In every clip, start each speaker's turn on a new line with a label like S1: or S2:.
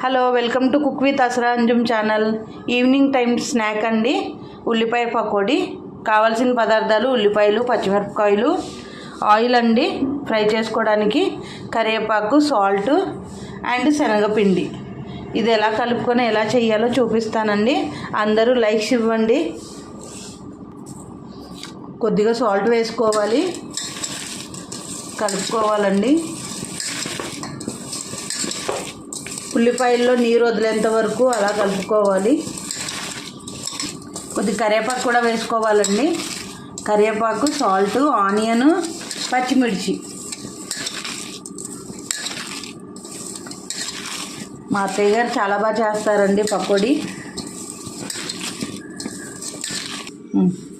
S1: Hello welcome to cook with Asar Anjum channel. Evening time snack అండి. ఉల్లిపాయ పకోడీ కావాల్సిన పదార్థాలు ఉల్లిపాయలు పచ్చిమిరపకాయలు ఆయిల్ అండి ఫ్రై చేసుకోవడానికి కరివేపాకు సాల్ట్ అండ్ శనగపిండి. ఇది ఎలా కలుపుకొని ఎలా చేయాలో చూపిస్తానండి. అందరూ లైక్స్ ఇవ్వండి. కొద్దిగా సాల్ట్ వేసుకోవాలి. కలుపుకోవాలండి. ఉల్లిపాయల్లో నీరు వదిలేంత వరకు అలా కలుపుకోవాలి. కొద్ది కరివేపాకు కూడా వేసుకోవాలండి. కరివేపాకు సాల్ట్ ఆనియన్ పచ్చిమిర్చి. మా అత్తయ్య గారు చాలా బాగా చేస్తారండి పకోడీ.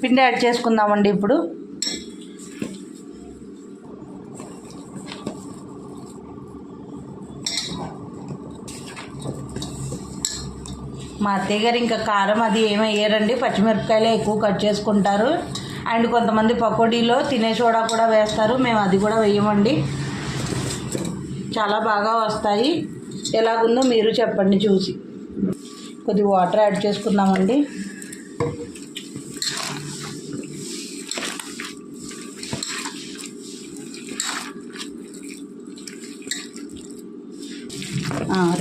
S1: పిండి యాడ్ చేసుకుందామండి ఇప్పుడు. మా అత్తయ్య గారు ఇంకా కారం అది ఏమి పచ్చిమిరపకాయలే ఎక్కువ కట్ చేసుకుంటారు. అండ్ కొంతమంది పకోడీలో తినే సోడా కూడా వేస్తారు. మేము అది కూడా వేయమండి. చాలా బాగా వస్తాయి. ఎలాగుందో మీరు చెప్పండి చూసి. కొద్ది వాటర్ యాడ్ చేసుకుందామండి.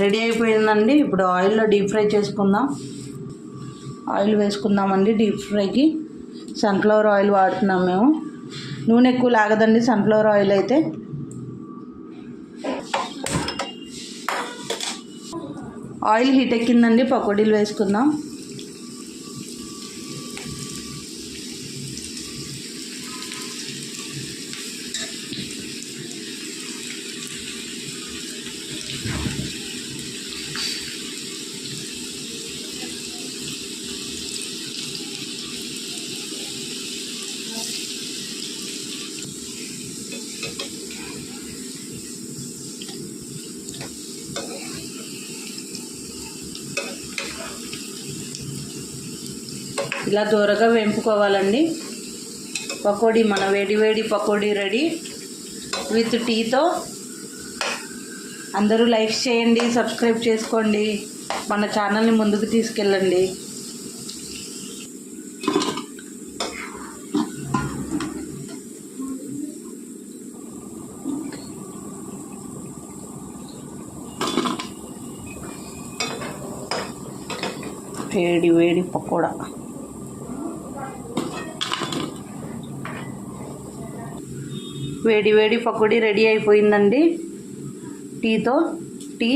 S1: రెడీ అయిపోయిందండి. ఇప్పుడు ఆయిల్లో డీప్ ఫ్రై చేసుకుందాం. ఆయిల్ వేసుకుందామండి డీప్ ఫ్రైకి. సన్ఫ్లవర్ ఆయిల్ వాడుతున్నాం మేము. నూనె ఎక్కువ లాగదండి సన్ఫ్లవర్ ఆయిల్ అయితే. ఆయిల్ హీట్ ఎక్కిందండి పకోడీలు వేసుకుందాం. ఇలా దూరగా వేంపుకోవాలండి. పకోడీ మన వేడి వేడి పకోడీ రెడీ. విత్ టీతో అందరూ లైక్ చేయండి సబ్స్క్రైబ్ చేసుకోండి. మన ఛానల్ని ముందుకు తీసుకెళ్ళండి. వేడి వేడి పకోడా. వేడి వేడి పకోడీ రెడీ అయిపోయిందండి. టీతో టీ